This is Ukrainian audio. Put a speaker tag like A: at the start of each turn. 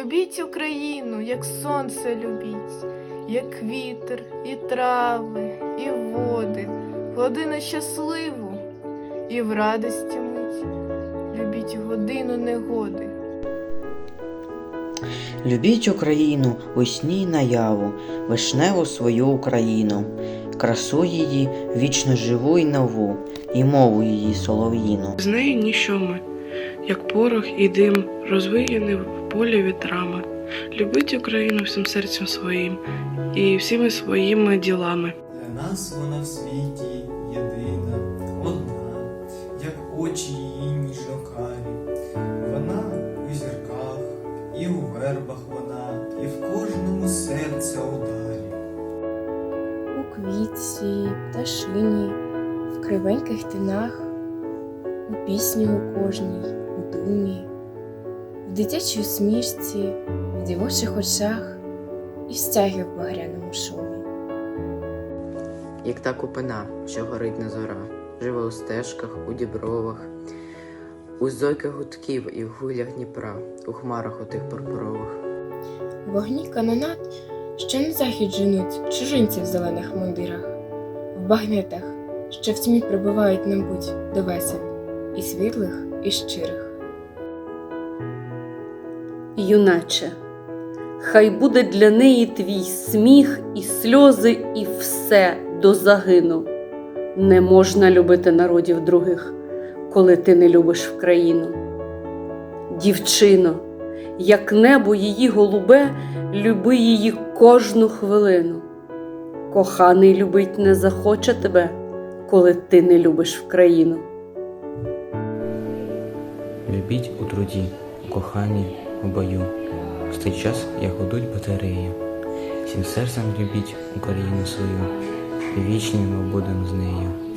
A: Любіть Україну, як сонце любіть, як вітер, і трави, і води, годину щасливу і в радості мить. Любіть годину негоди.
B: Любіть Україну у сні й наяву, вишневу свою Україну, красу її вічно живу й нову, і мову її солов'їну.
C: З неї ніщо ми, як порох і дим, розвіяний в полі вітрами. Любить Україну всім серцем своїм і всіми своїми ділами.
D: Для нас вона в світі єдина, одна, як очі її ніжно-карі. Вона у зірках, і у вербах вона, і в кожному серця ударі.
E: у квітці, пташині, в кривеньких тинах, у пісні у кожній, у думі, в дитячій усмішці, в дівочих очах і в стягі в багряному шумі.
F: як та купина, що горить на зора, живе у стежках, у дібровах, у зойках гудків і в гулях Дніпра, у хмарах отих пурпурових.
E: Вогні канонат, що на захід женуть чужинці в зелених мундирах, в багнетах, що в тьмі прибувають нам будь до весел, і світлих, і щирих.
G: Юначе, хай буде для неї твій сміх і сльози, і все до загину. Не можна любити народів других, коли ти не любиш в країну. Дівчино, як небо її голубе, люби її кожну хвилину. Коханий любить не захоче тебе, коли ти не любиш в країну.
H: Любіть у труді, у у бою. В той час, як гудуть батареї. Всім серцем любіть Україну свою, і вічні ми будемо з нею.